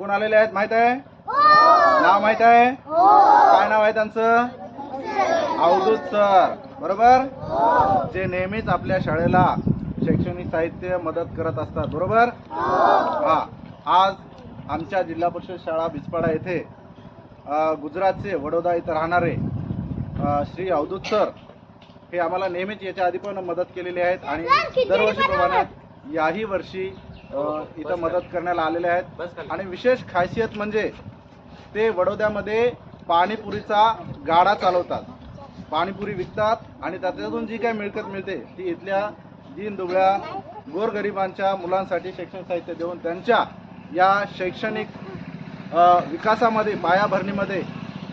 कोण आलेले आहेत माहीत आहे? नाव माहीत आहे? काय नाव आहे त्यांचं? अवधूत सर. बरोबर? जे नेहमीच आपल्या शाळेला शैक्षणिक साहित्य मदत करत असतात. बरोबर? हा. आज आमच्या जिल्हा परिषद शाळा बिचपाडा येथे गुजरातचे वडोदा इथं राहणारे श्री अवधूत सर हे आम्हाला नेहमीच याच्या आधी पण मदत केलेली आहेत. आणि दरवर्षीप्रमाणे याही वर्षी इथं मदत करण्याला आलेले आहेत. आणि विशेष खासियत म्हणजे ते वडोद्यामध्ये पाणीपुरीचा गाडा चालवतात. पाणीपुरी विकतात आणि त्याच्यातून जी काही मिळकत मिळते ती इथल्या दीन दुबळ्या गोरगरिबांच्या मुलांसाठी शैक्षणिक साहित्य देऊन त्यांच्या या शैक्षणिक विकासामध्ये पायाभरणीमध्ये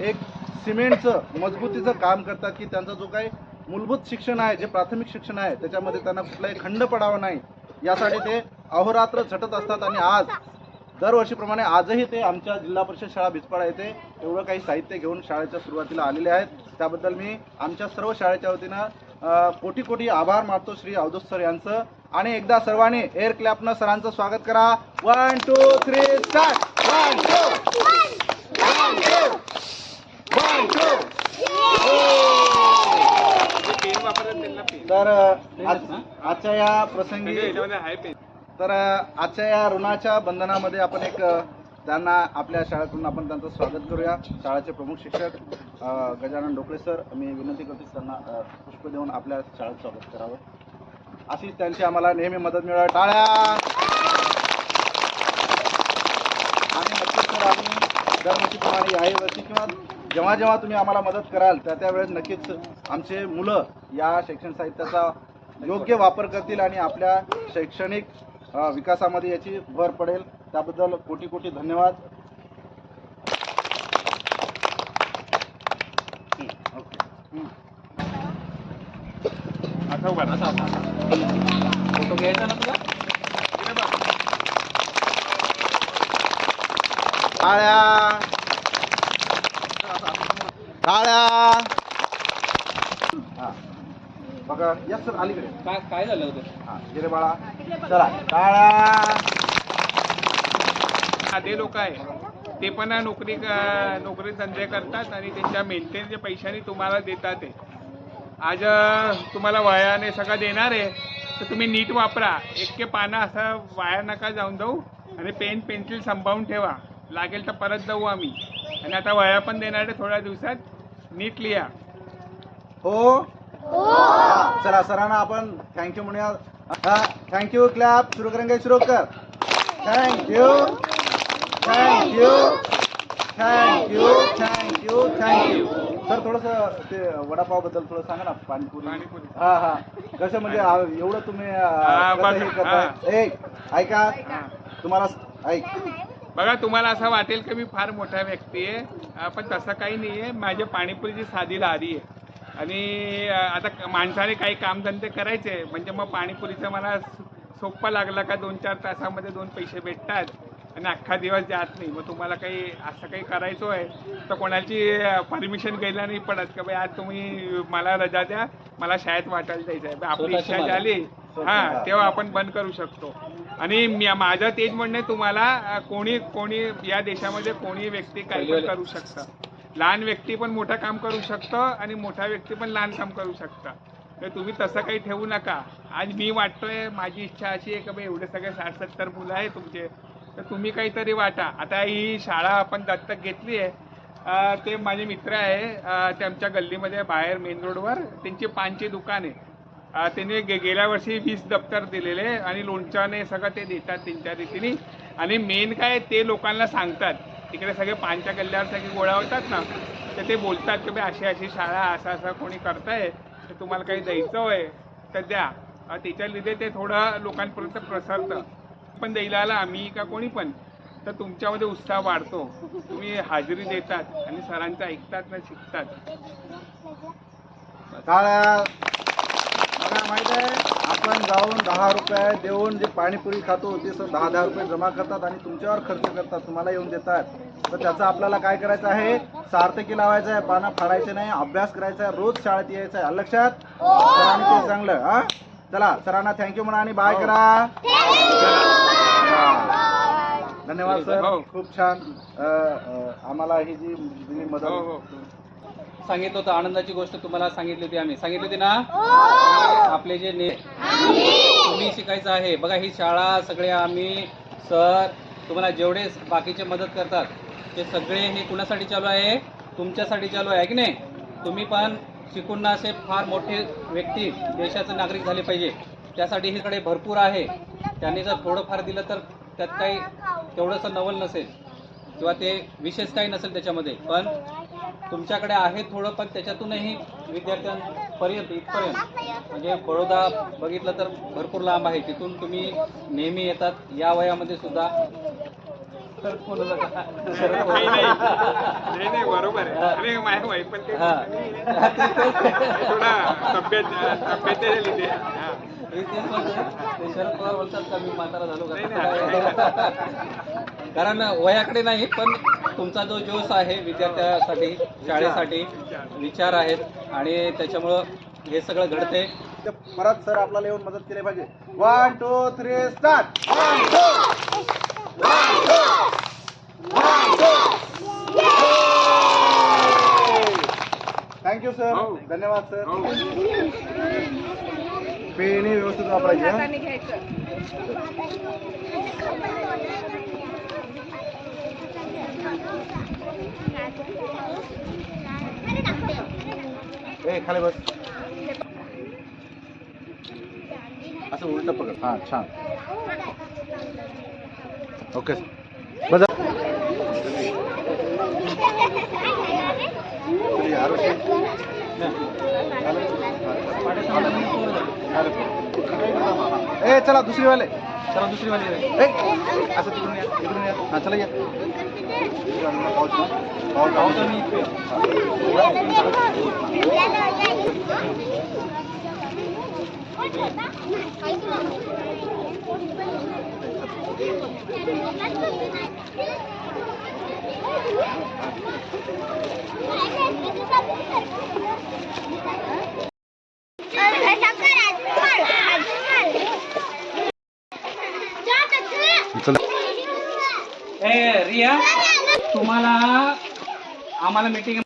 एक सिमेंटचं मजबूतीचं काम करतात की त्यांचा जो काही मूलभूत शिक्षण आहे जे प्राथमिक शिक्षण आहे त्याच्यामध्ये त्यांना कुठलाही खंड पडावा नाही. यासाठी ते अहोरात्र झटत असतात आणि आज दरवर्षीप्रमाणे आजही ते आमच्या जिल्हा परिषद शाळा भिजपाडा येथे एवढं काही साहित्य घेऊन शाळेच्या सुरुवातीला आलेले आहेत. त्याबद्दल मी आमच्या सर्व शाळेच्या वतीनं कोटी कोटी आभार मानतो श्री अवधूत सर यांचं. आणि एकदा सर्वांनी एअर क्लॅपनं सरांचं स्वागत करा. One two three start one two one two one two तर आज- आजच्या या प्रसंगी तर आजच्या या ऋणाच्या बंधनामध्ये आपण एक अ, त्यांना आपल्या शाळेकडून आपण त्यांचं स्वागत करूया. शाळेचे प्रमुख शिक्षक अ, गजानन डोकळे सर. मी विनंती करतो की त्यांना अ, पुष्प देऊन आपल्या शाळेत स्वागत करावं. अशीच त्यांची आम्हाला नेहमी मदत मिळावी. टाळ्या! आणि नक्कीच सर आम्ही दरवर्षीप्रमाणे याही वर्षी किंवा जेव्हा जेव्हा तुम्ही आम्हाला मदत कराल त्या त्यावेळेस नक्कीच आमचे मुलं या शैक्षणिक साहित्याचा योग्य वापर करतील आणि आपल्या शैक्षणिक विकासामध्ये याची भर पडेल त्याबद्दल कोटी कोटी धन्यवाद फोटो घ्यायचा ना तुला टाळ्या टाळ्या हा यस सर अलीकडे. काय काय झालं होतं? हा गेले बाळा चला साधे लोक आहे. ते पण नोकरी क- नोकरी धंदे करतात आणि त्यांच्या मेंटेनच्या पैशाने तुम्हाला देतात ते. आज तुम्हाला वयाने सगळं देणार आहे तर तुम्ही नीट वापरा. एक पानं असं वाया नका जाऊन जाऊ आणि पेन पेन्सिल सांभाळून ठेवा. लागेल तर परत जाऊ आम्ही. आणि आता वया पण देणार आहे थोड्या दिवसात. नीट लिहा. हो. हा, चला सरांना आपण थँक्यू म्हणूया. हा थँक्यू क्लॅप सुरू करेंगे सुरू कर. Thank you thank you thank you thank you thank you sir थोडंसं ते वडापावबद्दल थोडं सांगा ना पाणीपुरी. पाणीपुरी. हा हा. कसं म्हणजे आ, एवढं तुम्ही आ, हा, कसं हे बघ, करताय? एक ऐका. तुम्हाला ऐक. बघा तुम्हाला असं वाटेल की मी फार मोठा व्यक्ती आहे. अं, पण तसं काही नाही आहे माझ्या पाणीपुरीची साधी लारी आहे. आणि आता माणसाने काही कामधंदे करायचे म्हणजे मग पाणीपुरीचं मला सोप्पा लागला का दोन चार तासामध्ये दोन पैसे भेटतात. आणि अख्खा दिवस जात नाही. मग तुम्हाला काही असं काही करायचं आहे तर कोणाची परमिशन घ्यायला नाही पडत का बाई आज तुम्ही मला रजा द्या मला शाळेत वाटायला जायचं आहे. आपली इच्छा. झाली. हा तेव्हा आपण बंद करू शकतो. आणि मी- माझं तेच म्हणणं आहे तुम्हाला कोणी कोणी या देशामध्ये कोणी व्यक्ती काही करू शकतं. लहान व्यक्ती पण मोठं काम करू शकतं आणि मोठा व्यक्ती पण लहान काम करू शकतं. तर तुम्ही तसं काही ठेवू नका. आज मी वाटतोय माझी इच्छा अशी आहे की बा एवढे सगळे साठ सत्तर मुलं आहे तुमचे. तर तुम्ही काहीतरी वाटा. आता ही शाळा आपण दत्तक घेतली आहे. ते माझे मित्र आहे. ते आमच्या गल्लीमध्ये बाहेर मेन रोडवर. त्यांची पानची दुकान आहे. त्यांनी गे गेल्या वर्षी वीस दप्तर दिलेले आणि लोणच्याने सगळं ते देतात त्यांच्या रीतीने. आणि मेन काय ते लोकांना सांगतात. तिकडे सगळे पानच्या कल्ल्यावर सगळे गोळा होतात ना तर ते बोलतात की अशी अशी शाळा असं असं कोणी करताय तर तुम्हाला काही द्यायचं होय तर द्या. त्याच्या लिधे ते थोडं लोकांपर्यंत प्रसरतं. पण द्यायला आला आम्ही का कोणी पण? तर तुमच्यामध्ये उत्साह वाढतो. तुम्ही हाजरी देतात आणि सरांचं ऐकतात ना शिकतात. माहीत आहे जाऊन दहा रुपये देऊन जे पाणीपुरी खातो ते सर दहा दहा रुपये जमा करतात आणि तुमच्यावर खर्च करतात तुम्हाला येऊन देतात. तर त्याचं आपल्याला काय करायचं आहे? सार्थकी लावायचं आहे पानं फाडायचे नाही अभ्यास करायचा आहे रोज शाळेत यायचं आहे. लक्षात? सरांनी ते चांगलं हा? चला सरांना थँक्यू म्हणा आणि बाय करा. हा. धन्यवाद. सर हो. खूप छान. आम्हाला ही जी हो मदत हो. सांगितलं होतं आनंदाची गोष्ट तुम्हाला सांगितली होती आम्ही. सांगितली होती ना? आपले जे ने तुम्ही शिकायचं आहे. बघा ही शाळा सगळे आम्ही सर तुम्हाला जेवढे बाकीचे मदत करतात ते सगळे हे कुणासाठी चालू आहे? तुमच्यासाठी चालू आहे की नाही? तुम्ही पण शिकून ना असे फार मोठे व्यक्ती देशाचे नागरिक झाले पाहिजे. त्यासाठी हिकडे भरपूर आहे. त्यांनी जर थोडंफार दिलं तर त्यात काही तेवढंसं नवल नसेल. किंवा ते विशेष काही नसेल त्याच्यामध्ये. पण तुमच्याकडे आहे थोडं पण त्याच्यातूनही विद्यार्थ्यांपर्यंत इथपर्यंत. म्हणजे बडोदा बघितलं तर भरपूर लांब आहे. तिथून तुम्ही नेहमी येतात. या वयामध्ये सुद्धा. तर नाही नाही. बरोबर आहे. माझ्या वाईफ पण शरद पवार बोलतात का मी म्हातारा झालो कारण वयाकडे नाही पण तुमचा जो जोश आहे विद्यार्थ्यासाठी शाळेसाठी विचार आहेत आणि त्याच्यामुळं हे सगळं घडते ते परत सर आपल्याला येऊन मदत केली पाहिजे. One two three start one two thank you sir हो. धन्यवाद सर. पेनी व्यवस्थित वापरायची ए खाली बस. असं उलट पकड. हा छान. ओके. बस ए चला दुसरी वाले. चला दुसरी वाले ए असं तिकडून या तिकडून या हा चला या पाऊस ना. इथे. ए रिया तुम्हाला आम्हाला meeting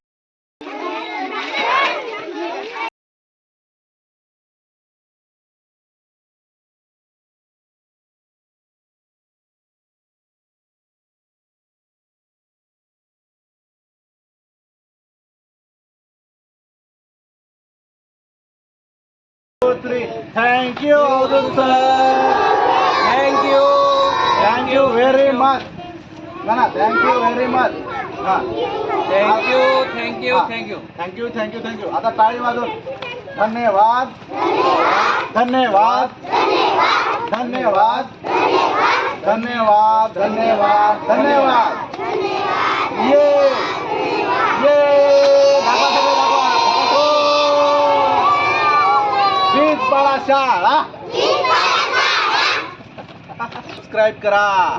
three. Thank you, Avdul sir. Thank you Thank you very much. ना ना thank you very much. हा thank you thank you thank you thank you thank you thank you आता टाळी वाजून धन्यवाद. धन्यवाद. धन्यवाद. धन्यवाद. धन्यवाद. धन्यवाद. ये. ये. दाखवा सगळे दाखवा. हो. बाळा शाळा सबस्क्राईब करा.